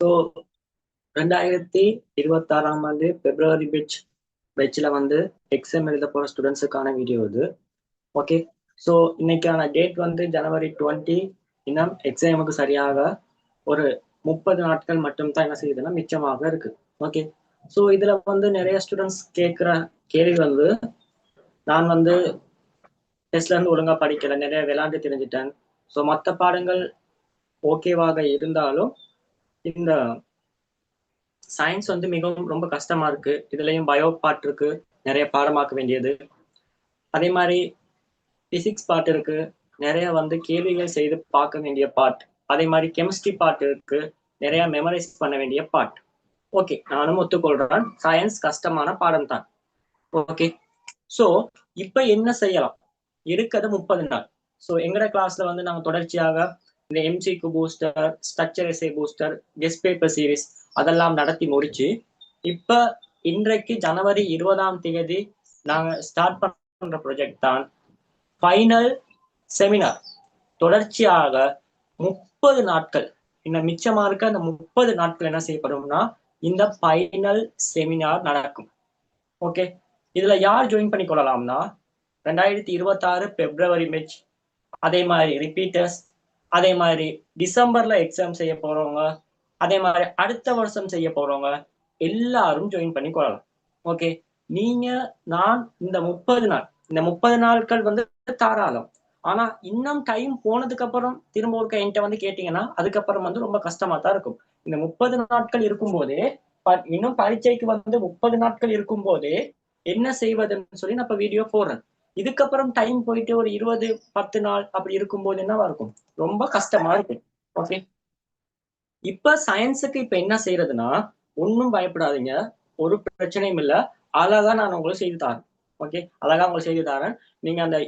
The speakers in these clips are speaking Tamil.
ஸோ ரெண்டாயிரத்தி இருபத்தாறாம் ஆண்டு பிப்ரவரி பெச் பெச்சில் வந்து எக்ஸாம் எழுத போகிற ஸ்டூடெண்ட்ஸுக்கான வீடியோ இது. ஓகே ஸோ இன்னைக்கான டேட் வந்து ஜனவரி டுவெண்ட்டி இன்னும் எக்ஸாமுக்கு சரியாக ஒரு முப்பது நாட்கள் மட்டும்தான் என்ன செய்யுதுன்னா மிச்சமாக இருக்கு. ஓகே ஸோ இதில் வந்து நிறைய ஸ்டூடெண்ட்ஸ் கேட்குற கேள்வி வந்து நான் வந்து டெஸ்ட்லேருந்து ஒழுங்காக படிக்கல நிறைய விளையாண்டு தெரிஞ்சிட்டேன். ஸோ மற்ற பாடங்கள் ஓகேவாக இருந்தாலும் இந்த சயின்ஸ் வந்து மிகவும் ரொம்ப கஷ்டமா இருக்கு. இதுலயும் பயோ பார்ட் இருக்கு. நிறைய பாடமாக்க வேண்டியது. அதே மாதிரி பிசிக்ஸ் பார்ட் இருக்கு. நிறைய வந்து கேள்விகள் செய்து பார்க்க வேண்டிய பார்ட் அதே மாதிரி கெமிஸ்ட்ரி பார்ட் இருக்கு. நிறைய மெமரைஸ் பண்ண வேண்டிய பார்ட் ஓகே நானும் ஒத்துக்கொள்றேன். சயின்ஸ் கஷ்டமான பாடம் தான். ஓகே ஸோ இப்போ என்ன செய்யலாம்? இருக்கிறது முப்பது நாள். ஸோ எங்களோட கிளாஸ்ல வந்து நாங்கள் தொடர்ச்சியாக இந்த எம்சிக்கு booster structure SA booster guest paper series அதெல்லாம் நடத்தி முடிச்சு இப்ப இன்றைக்கு ஜனவரி இருபதாம் தேதி நாங்க ஸ்டார்ட் பண்ற ப்ரொஜெக்ட் தான் ஃபைனல் செமினார் தொடர்ச்சியாக முப்பது நாட்கள் இந்த மிச்சமா இருக்க அந்த முப்பது நாட்கள் என்ன செய்யப்படும்னா இந்த ஃபைனல் செமினார் நடக்கும். ஓகே இதுல யார் ஜாயின் பண்ணி கொள்ளலாம்னா ரெண்டாயிரத்தி இருபத்தாறு பிப்ரவரி மெச் அதே மாதிரி ரிப்பீட்டர்ஸ் அதே மாதிரி டிசம்பர்ல எக்ஸாம் செய்ய போறவங்க அதே மாதிரி அடுத்த வருஷம் செய்ய போறவங்க எல்லாரும் ஜாயின் பண்ணி கொள்ளலாம். ஓகே நீங்க நான் இந்த முப்பது நாள் இந்த முப்பது நாட்கள் வந்து தாராளம். ஆனா இன்னும் டைம் போனதுக்கு அப்புறம் திரும்ப ஒரு என்கிட்ட வந்து கேட்டீங்கன்னா அதுக்கப்புறம் வந்து ரொம்ப கஷ்டமா தான் இருக்கும். இந்த முப்பது நாட்கள் இருக்கும் போதே இன்னும் பரீட்சைக்கு வந்து முப்பது நாட்கள் இருக்கும் போதே என்ன செய்வதுன்னு சொல்லி நான் இப்ப வீடியோ போடுறேன். இதுக்கப்புறம் டைம் போயிட்டு ஒரு இருபது பத்து நாள் அப்படி இருக்கும்போது என்னவா இருக்கும்? ரொம்ப கஷ்டமா இருக்கும் ஓகே இப்ப சயின்ஸுக்கு இப்ப என்ன செய்யறதுன்னா ஒன்னும் பயப்படாதீங்க. ஒரு பிரச்சனையும் இல்ல. அழகா நான் உங்களுக்கு செய்து தரேன். ஓகே அழகா உங்களுக்கு செய்து தரேன். நீங்க அந்த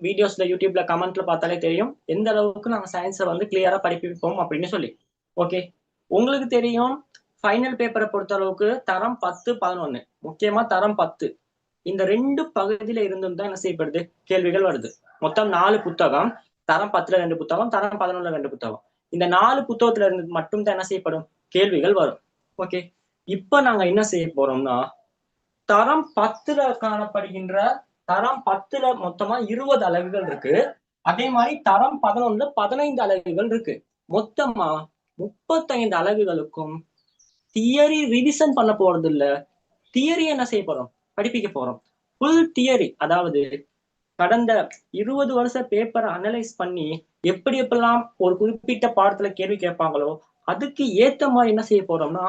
வீடியோஸ்ல யூடியூப்ல கமெண்ட்ல பார்த்தாலே தெரியும். எந்த அளவுக்கு நாங்க சயின்ஸை வந்து கிளியரா படிப்பிப்போம் அப்படின்னு சொல்லி. ஓகே உங்களுக்கு தெரியும் ஃபைனல் பேப்பரை பொறுத்த அளவுக்கு தரம் பத்து பதினொன்னு. முக்கியமா தரம் பத்து. இந்த ரெண்டு பகுதியில இருந்தும் தான் என்ன செய்யப்படுது? கேள்விகள் வருது. மொத்தம் நாலு புத்தகம் தரம் பத்துல ரெண்டு புத்தகம் தரம் பதினொன்னுல ரெண்டு புத்தகம். இந்த நாலு புத்தகத்துல இருந்து மட்டும் தான் என்ன செய்யப்படும்? கேள்விகள் வரும். ஓகே இப்ப நாங்க என்ன செய்ய போறோம்னா தரம் பத்துல காணப்படுகின்ற தரம் பத்துல மொத்தமா இருபது அலகுகள் இருக்கு. அதே மாதிரி தரம் பதினொன்னுல பதினைந்து அலகுகள் இருக்கு. மொத்தமா முப்பத்தைந்து அலகுகளுக்கும் தியரி ரிவிசன் பண்ண போறது இல்ல தியரி என்ன செய்ய போறோம்? படிப்பிக்க போறோம். ஃபுல் தியரி அதாவது கடந்த இருபது வருஷ பேப்பரை அனலைஸ் பண்ணி எப்படி எப்பெல்லாம் ஒரு குறிப்பிட்ட பாடத்துல கேள்வி கேட்பாங்களோ அதுக்கு ஏத்த மாதிரி என்ன செய்ய போறோம்னா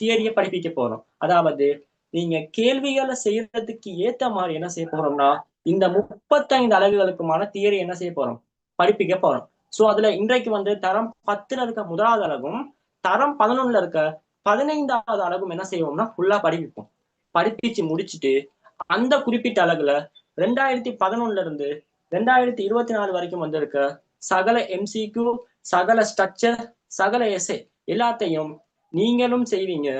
தியரியை படிப்பிக்க போறோம். அதாவது நீங்க கேள்விகளை செய்யறதுக்கு ஏத்த மாதிரி என்ன செய்ய போறோம்னா இந்த முப்பத்தைந்து அலகுகளுக்குமான தியரி என்ன செய்ய போறோம்? படிப்பிக்க போறோம். சோ அதுல இன்றைக்கு வந்து தரம் பத்துல இருக்க முதலாவது அழகும் தரம் பதினொன்னுல இருக்க பதினைந்தாவது அழகும் என்ன செய்வோம்னா ஃபுல்லா படிப்பிப்போம். பரீட்சை முடிச்சுட்டு அந்த குறிப்பிட்ட அளவுல ரெண்டாயிரத்தி பதினொன்னுல இருந்து ரெண்டாயிரத்தி இருபத்தி நாலு வரைக்கும் வந்திருக்க சகல எம்சிக்யூ சகல ஸ்ட்ரக்சர் சகல எஸ்ஏ எல்லாத்தையும் நீங்களும் செய்வீங்க.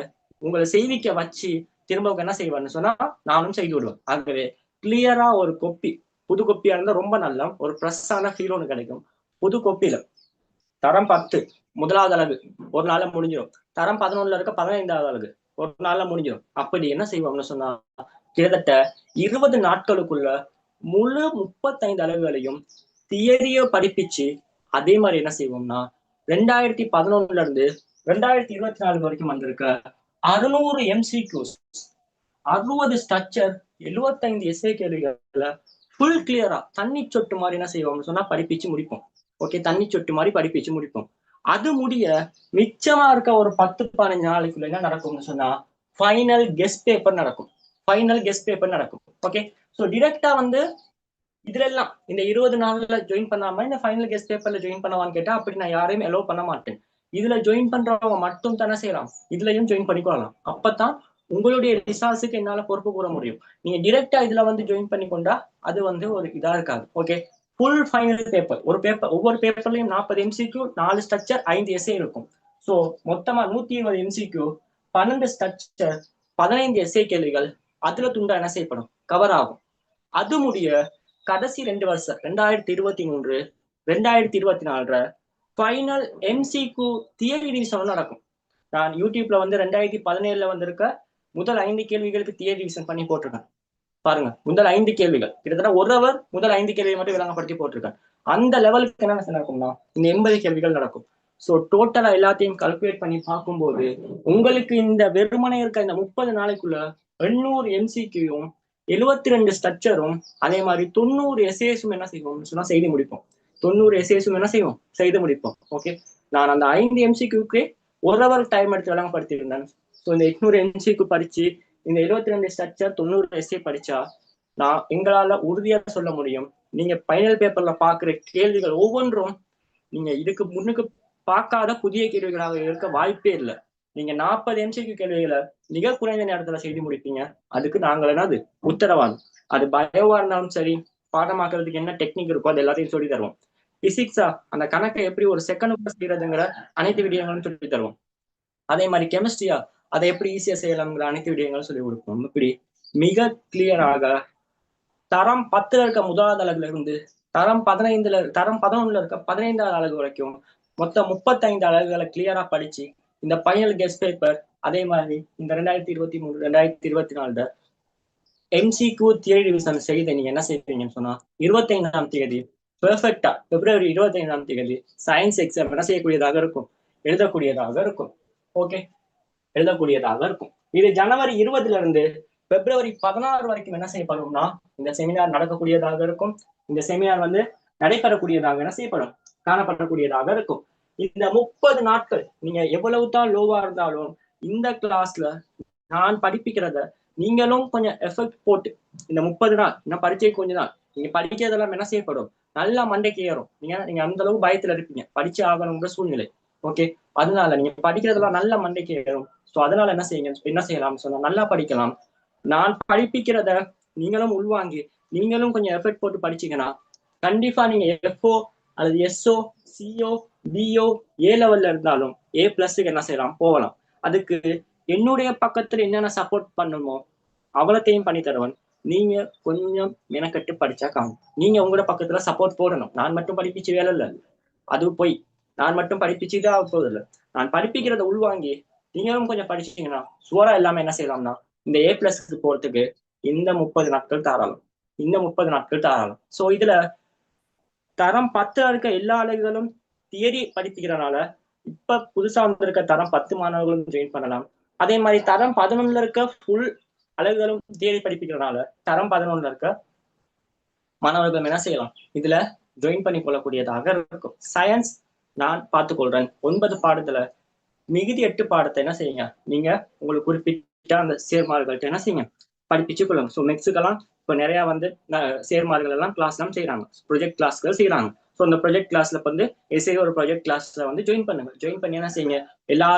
உங்களை செய்விக்க வச்சு திரும்ப என்ன செய்வேன்னு சொன்னா நானும் செய்து விடுவேன். ஆகவே கிளியரா ஒரு கொப்பி புது கொப்பியா இருந்தா ரொம்ப நல்லா ஒரு ப்ரெஸ்ஸான ஃபீல் ஒன்று கிடைக்கும். புது கொப்பியில தரம் பத்து முதலாவது அழகு ஒரு நாள முடிஞ்சிடும் தரம் பதினொன்னுல இருக்க பதினைந்தாவது அழகு. ஒரு நாள்ல முடிஞ்சிடும் அப்படி என்ன செய்வோம்னு சொன்னா கிட்டத்தட்ட இருபது நாட்களுக்குள்ள முழு முப்பத்தைந்து அளவுகளையும் தியரிய படிப்பிச்சு அதே மாதிரி என்ன செய்வோம்னா ரெண்டாயிரத்தி பதினொன்னுல இருந்து ரெண்டாயிரத்தி இருபத்தி நாலு வரைக்கும் வந்திருக்க அறுநூறு எம்சிக்யூஸ் அறுபது ஸ்ட்ரக்சர் எழுபத்தைந்து எஸ்ஏ கேள்விகளை ஃபுல் கிளியரா தண்ணி சொட்டு மாதிரி என்ன செய்வோம்னு சொன்னா படிப்பிச்சு முடிப்போம். ஓகே தண்ணி சொட்டு மாதிரி படிப்பிச்சு முடிப்போம். அது முடிய மிச்சமா இருக்க ஒரு பத்து பதினஞ்சு நாளைக்குள்ள என்ன நடக்கும்னு சொன்னா ஃபைனல் கெஸ்ட் பேப்பர் நடக்கும். ஃபைனல் கெஸ்ட் பேப்பர் நடக்கும். ஓகே ஸோ டிரெக்டா வந்து இதுல எல்லாம் இந்த இருபது நாள்ல ஜாயின் பண்ணாம இந்த ஃபைனல் கெஸ்ட் பேப்பர்ல ஜாயின் பண்ணவான்னு கேட்டா அப்படி நான் யாரையும் அலோவ் பண்ண மாட்டேன். இதுல ஜாயின் பண்றவங்க மட்டும் தானே செய்யலாம். இதுலயும் ஜாயின் பண்ணிக்கொள்ளலாம். அப்பதான் உங்களுடைய ரிசார்ஸுக்கு என்னால பொறுப்பு கூற முடியும். நீங்க டிரெக்டா இதுல வந்து ஜாயின் பண்ணி கொண்டா அது வந்து ஒரு இதா இருக்காது. ஓகே ஃபுல் ஃபைனல் பேப்பர் ஒரு பேப்பர் ஒவ்வொரு பேப்பர்லயும் நாற்பது எம்சிக்யூ நாலு ஸ்ட்ரக்சர் ஐந்து எஸ்ஏ இருக்கும். ஸோ மொத்தமா நூத்தி இருபது எம்சிக்யூ பன்னெண்டு ஸ்ட்ரக்சர் பதினைந்து எஸ்ஏ கேள்விகள் அதுல துண்டா என்ன செய்யப்படும்? கவர் ஆகும். அது முடிய கடைசி ரெண்டு வருஷம் ரெண்டாயிரத்தி இருபத்தி மூன்று ரெண்டாயிரத்தி இருபத்தி நாலு ஃபைனல் எம்சிக்யூ தியரி டிவிஷன் நடக்கும். நான் யூடியூப்ல வந்து ரெண்டாயிரத்தி பதினேழுல வந்திருக்க முதல் ஐந்து கேள்விகளுக்கு தியரி டிவிஷன் பண்ணி போட்டிருக்கேன். பாருங்க முதல் ஐந்து கேள்விகள். கிட்டத்தட்ட ஒரு அவர் முதல் ஐந்து கேள்வியை மட்டும் விளங்கப்படுத்தி போட்டிருக்கேன் அந்த லெவலுக்கு என்ன நடக்கும்னா இந்த எண்பது கேள்விகள் நடக்கும். ஸோ டோட்டலா எல்லாத்தையும் கல்குலேட் பண்ணி பார்க்கும்போது உங்களுக்கு இந்த வெறுமனை இருக்க இந்த முப்பது நாளைக்குள்ள எண்ணூறு எம்சிக்யூயும் எழுவத்தி ரெண்டு ஸ்ட்ரக்சரும் அதே மாதிரி தொண்ணூறு எஸ்ஏஸும் என்ன செய்வோம்? சொன்னா செய்து முடிப்போம். தொண்ணூறு எஸ்ஏஸும் என்ன செய்வோம்? செய்து முடிப்போம். ஓகே நான் அந்த ஐந்து எம்சிக்யூக்கு ஒரு அவர் டைம் எடுத்து விளங்கப்படுத்தியிருந்தேன் ஸோ இந்த எட்நூறு எம்சிக்கு படிச்சு இந்த இருபத்தி ரெண்டு ஸ்ட்ரக்சர் தொண்ணூறு எஸ்ஏ படிச்சா நான் எங்களால உறுதியா சொல்ல முடியும். நீங்க பைனல் பேப்பர்ல பாக்குற கேள்விகள் ஒவ்வொன்றும் நீங்க இதுக்கு முன்னுக்கு பார்க்காத புதிய கேள்விகளாக இருக்க வாய்ப்பே இல்லை. நீங்க நாற்பது எம்சிக்கு கேள்விகளை மிக குறைந்த நேரத்துல செய்து முடிப்பீங்க. அதுக்கு நாங்கள் என்னது? உத்தரவாதம். அது பயோவா இருந்தாலும் சரி பாடமாக்குறதுக்கு என்ன டெக்னிக் இருக்கோ அது எல்லாத்தையும் சொல்லி தருவோம். பிசிக்ஸா அந்த கணக்கை எப்படி ஒரு செகண்ட் செய்யறதுங்கிற அனைத்து விடயங்களும் சொல்லி தருவோம். அதே மாதிரி கெமிஸ்ட்ரியா அதை எப்படி ஈஸியா செய்யலாம்ங்கிற அனைத்து விடயங்களும் சொல்லி கொடுப்போம் இப்படி மிக கிளியராக தரம் பத்துல இருக்க முதலாவது அழகுல இருந்து தரம் பதினைந்துல தரம் பதினொன்னுல இருக்க பதினைந்தாவது அழகு வரைக்கும் மொத்தம் முப்பத்தைந்து அழகுகளை கிளியரா படிச்சு இந்த ஃபைனல் கெஸ்ட் பேப்பர் அதே மாதிரி இந்த ரெண்டாயிரத்தி இருபத்தி மூணு ரெண்டாயிரத்தி இருபத்தி நாலுல எம்சிக்யூ தியரி டிவிஷன் செய்து நீங்க என்ன செய்வீங்கன்னு சொன்னா இருபத்தைந்தாம் தேதி பெர்ஃபெக்டா பிப்ரவரி இருபத்தைந்தாம் தேதி சயின்ஸ் எக்ஸாம் என்ன செய்யக்கூடியதாக இருக்கும்? எழுதக்கூடியதாக இருக்கும். ஓகே எழுதக்கூடியதாக இருக்கும். இது ஜனவரி இருபதுல இருந்து பிப்ரவரி பதினாறு வரைக்கும் என்ன செய்யப்படும்னா இந்த செமினார் நடக்கக்கூடியதாக இருக்கும். இந்த செமினார் வந்து நடைபெறக்கூடியதாக என்ன செய்யப்படும்? காணப்படக்கூடியதாக இருக்கும். இந்த முப்பது நாட்கள் நீங்க எவ்வளவு தான் லோவா இருந்தாலும் இந்த கிளாஸ்ல நான் படிப்பிக்கிறத நீங்களும் கொஞ்சம் எஃபெக்ட் போட்டு இந்த முப்பது நாள் இன்னும் பரீட்சை கொஞ்ச நாள் நீங்க படிக்கிறதெல்லாம் என்ன செய்யப்படும்? நல்லா மண்டைக்கு ஏறும். நீங்க நீங்க அந்த அளவுக்கு பயத்துல இருப்பீங்க. படிச்சு ஆகணுங்கிற சூழ்நிலை. ஓகே அதனால நீங்க படிக்கிறதெல்லாம் நல்ல மண்டைக்கு ஏறும். ஸோ அதனால என்ன செய்யுங்க? என்ன செய்யலாம் சொன்னா நல்லா படிக்கலாம். நான் படிப்பிக்கிறத நீங்களும் உள்வாங்கி நீங்களும் கொஞ்சம் எஃபர்ட் போட்டு படிச்சீங்கன்னா கண்டிப்பா நீங்க எஃப்ஓ அல்லது எஸ்ஓ சிஓ பிஓ ஏ லெவல்ல இருந்தாலும் ஏ பிளஸ்க்கு என்ன செய்யலாம்? போகலாம். அதுக்கு என்னுடைய பக்கத்துல என்னென்ன சப்போர்ட் பண்ணுமோ அவ்வளோத்தையும் பண்ணி தருவன். நீங்க கொஞ்சம் மெனக்கட்டு படிச்சா காணும். நீங்க உங்களோட பக்கத்துல சப்போர்ட் போடணும். நான் மட்டும் படிப்பிச்சு வேலை இல்லை. அது போய் நான் மட்டும் படிப்பிச்சுதான் ஆக நான் படிப்பிக்கிறத உள்வாங்கி நீங்களும் கொஞ்சம் படிச்சீங்கன்னா சுவரா எல்லாமே என்ன செய்யலாம்னா இந்த ஏ பிளஸ்க்கு போறதுக்கு இந்த முப்பது நாட்கள் தாராளம். இந்த முப்பது நாட்கள் தாராளம். சோ இதுல தரம் பத்துல இருக்க எல்லா அலகுகளும் தியரி படிப்பிக்கிறனால இப்ப புதுசா வந்திருக்க தரம் பத்து மாணவர்களும் ஜாயின் பண்ணலாம். அதே மாதிரி தரம் பதினொன்னுல இருக்க ஃபுல் அலகுகளும் தியரி படிப்பிக்கிறனால தரம் பதினொன்னுல இருக்க மாணவர்கள் என்ன செய்யலாம்? இதுல ஜாயின் பண்ணி கொள்ளக்கூடியதாக இருக்கும். சயின்ஸ் நான் பார்த்துக்கொள்றேன். ஒன்பது பாடத்துல மிகுதி எட்டு பாடத்தை என்ன செய்யுங்க? நீங்க உங்களுக்கு குறிப்பிட்ட அந்த சேர்மார்கள்ட்ட என்ன செய்யுங்க? படிப்பிச்சு கொள்ளுங்க. ஸோ மெக்ஸுக்கெல்லாம் இப்போ நிறைய வந்து சேர்மார்கள் எல்லாம் கிளாஸ் எல்லாம் செய்யறாங்க ப்ரொஜெக்ட் கிளாஸ்கள் செய்யறாங்க ஸோ அந்த ப்ரொஜெக்ட் கிளாஸ்ல வந்து எஸ்ஏ ஒரு ப்ரொஜெக்ட் கிளாஸ்ல வந்து ஜாயின் பண்ணுங்க. ஜாயின் பண்ணி என்ன செய்யுங்க? எல்லா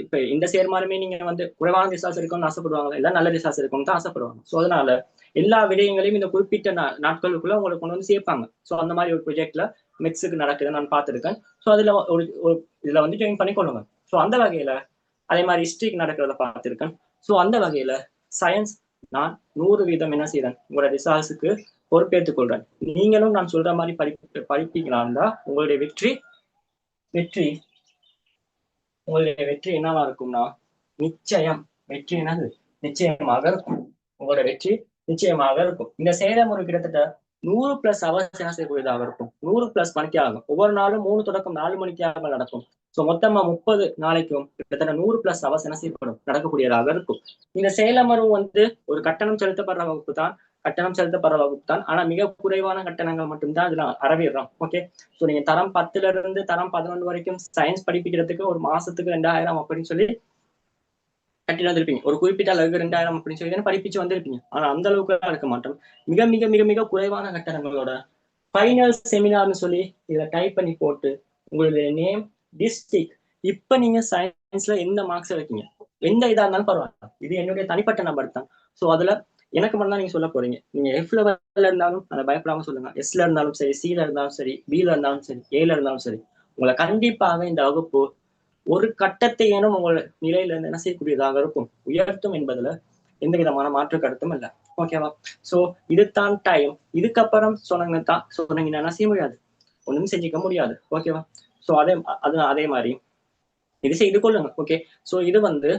இப்ப இந்த சேர்மாருமே நீங்க வந்து குறைவான ரிசார்ஸ் இருக்கும்னு ஆசைப்படுவாங்க எல்லாம் நல்ல ரிசார்ஸ் இருக்கும்னு தான் ஆசைப்படுவாங்க. ஸோ அதனால எல்லா விடயங்களையும் இந்த குறிப்பிட்ட நாட்களுக்குள்ள உங்களுக்கு கொண்டு வந்து சேர்ப்பாங்க. ஸோ அந்த மாதிரி ஒரு ப்ரொஜெக்ட்ல மிக்ஸுக்கு நடக்குதுன்னு நான் பார்த்துருக்கேன். ஸோ அதுல ஒரு இதுல வந்து ஜாயின் பண்ணி கொள்ளுங்க ஸோ அந்த வகையில அதே மாதிரி ஹிஸ்ட்ரிக் நடக்கிறத பார்த்துருக்கேன். ஸோ அந்த வகையில சயின்ஸ் நான் நூறு வீதம் என்ன செய்யறேன் உங்களோட ரிசார்ஸுக்கு பொறுப்பேற்றுக் கொள்றேன். நீங்களும் நான் சொல்ற மாதிரி படி படிப்பீங்களா தான் உங்களுடைய வெற்றி வெற்றி உங்களுடைய வெற்றி என்னவா இருக்கும்னா நிச்சயம் வெற்றி என்னது? நிச்சயமாக இருக்கும். உங்களோட வெற்றி நிச்சயமாக இருக்கும். இந்த செயல்முறை கிட்டத்தட்ட நூறு பிளஸ் அவர்ஸ் என்ன செய்யக்கூடியதாக இருக்கும்? நூறு பிளஸ் மணிக்கு ஆகும் ஒவ்வொரு நாளும் மூணு தொடக்கம் நாலு மணிக்காக நடக்கும். ஸோ மொத்தமா முப்பது நாளைக்கும் கிட்டத்தட்ட நூறு பிளஸ் அவர்ஸ் என்ன செய்யப்படும்? நடக்கக்கூடியதாக இருக்கும். இந்த செயலமர்வு வந்து ஒரு கட்டணம் செலுத்தப்படுற வகுப்பு தான் கட்டணம் செலுத்தப்படுற வகுப்பு தான். ஆனா மிக குறைவான கட்டணங்கள் மட்டும்தான் அதுல அறவிடுறோம். ஓகே ஸோ நீங்க தரம் பத்துல இருந்து தரம் பதினொன்று வரைக்கும் சயின்ஸ் படிப்பிக்கிறதுக்கு ஒரு மாசத்துக்கு ரெண்டாயிரம் அப்படின்னு சொல்லி கட்டி வந்திருப்பீங்க ஒரு குறிப்பிட்ட அளவுக்கு ரெண்டாயிரம் அப்படின்னு சொல்லி படிப்பிச்சு வந்திருப்பீங்க. ஆனா அந்த அளவுக்கு இருக்க மாட்டோம். மிக மிக மிக மிக குறைவான கட்டணங்களோட ஃபைனல் செமினார்னு சொல்லி இதுல டைப் பண்ணி போட்டு உங்களுடைய நேம் டிஸ்ட்ரிக் இப்ப நீங்க சயின்ஸ்ல எந்த மார்க்ஸ் இருக்கீங்க எந்த இதா இருந்தாலும் பரவாயில்ல. இது என்னுடைய தனிப்பட்ட நம்பர் தான். ஸோ அதுல எனக்கு மட்டும் தான் நீங்க சொல்ல போறீங்க. நீங்க எஃப் லெவல்ல இருந்தாலும் அதை பயப்படாம சொல்லுங்க. எஸ்ல இருந்தாலும் சரி சில இருந்தாலும் சரி பில இருந்தாலும் சரி ஏல இருந்தாலும் சரி. உங்களை கண்டிப்பாக இந்த வகுப்பு ஒரு கட்டத்தை ஏனும் உங்கள் நிலையில இருந்து என்ன செய்யக்கூடியதாக இருக்கும்? உயர்த்தும் என்பதுல எந்த விதமான மாற்று கருத்தும் இல்லை. ஓகேவா சோ இதுதான் டைம் இதுக்கப்புறம் சொன்னீங்க தான் சொன்னீங்கன்னா என்ன செய்ய முடியாது? ஒண்ணும் செஞ்சுக்க முடியாது. ஓகேவா சோ அதே அது அதே மாதிரி. இது செய்து கொள்ளுங்க. ஓகே ஸோ இது வந்து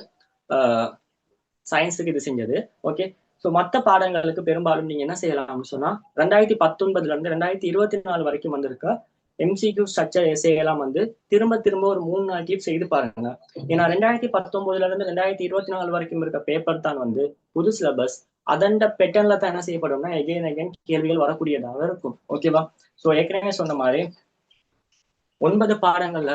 சயின்ஸுக்கு இது செஞ்சது. ஓகே ஸோ மற்ற பாடங்களுக்கு பெரும்பாலும் நீங்க என்ன செய்யலாம்னு சொன்னா ரெண்டாயிரத்தி பத்தொன்பதுல இருந்து ரெண்டாயிரத்தி இருபத்தி நாலு வரைக்கும் வந்திருக்க எம்சிக்யூ ஸ்ட்ரக்சர் எஸ்ஏ எல்லாம் வந்து திரும்ப திரும்ப ஒரு மூணு நாள் கீப் செய்து பாருங்க. ஏன்னா ரெண்டாயிரத்தி பத்தொன்பதுல இருந்து ரெண்டாயிரத்தி இருபத்தி நாலு வரைக்கும் இருக்க பேப்பர் தான் வந்து புது சிலபஸ் அதண்ட பெட்டர்ன்ல தான் என்ன செய்யப்படும்னா எகைன் எகைன் கேள்விகள் வரக்கூடியதாக இருக்கும். ஓகேவா ஸோ ஏற்கனவே சொன்ன மாதிரி ஒன்பது பாடங்கள்ல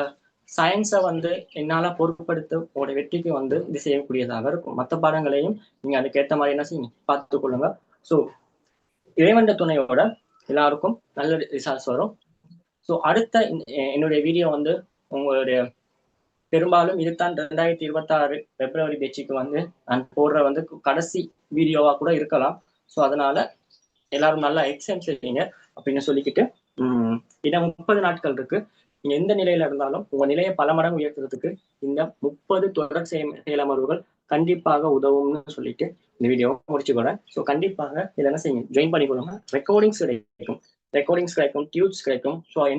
சயின்ஸை வந்து என்னால பொருட்படுத்த உங்களோட வெற்றிக்கு வந்து இது செய்யக்கூடியதாக இருக்கும். மற்ற பாடங்களையும் நீங்க அதுக்கேற்ற மாதிரி என்ன செய்யுங்க பார்த்துக்கொள்ளுங்க. ஸோ இறைவன் துணையோட எல்லாருக்கும் நல்ல ரிசல்ட்ஸ் வரும். ஸோ அடுத்த என்னுடைய வீடியோ வந்து உங்களுடைய பெரும்பாலும் இதுதான் ரெண்டாயிரத்தி இருபத்தாறு பிப்ரவரி பேச்சுக்கு வந்து நான் போடுற வந்து கடைசி வீடியோவா கூட இருக்கலாம். ஸோ அதனால எல்லாரும் நல்லா எக்ஸாம் செய்வீங்க அப்படின்னு சொல்லிக்கிட்டு உம் இன்னும் முப்பது நாட்கள் இருக்கு. நீங்க எந்த நிலையில இருந்தாலும் உங்க நிலையை பல மடங்கு உயர்த்துறதுக்கு இந்த முப்பது தொடர் செயலமர்வுகள் கண்டிப்பாக உதவும்னு சொல்லிட்டு இந்த வீடியோவை முடிச்சுக்கிறேன் ஸோ கண்டிப்பாக இதை என்ன செய்யுங்க? ஜாயின் பண்ணிக்கொள்ளுங்க ரெக்கார்டிங்ஸ் கிடைக்கும். ரெக்கார்டிங்ஸ் கிடைக்கும் டியூப்ஸ் கிடைக்கும். ஸோ எந்த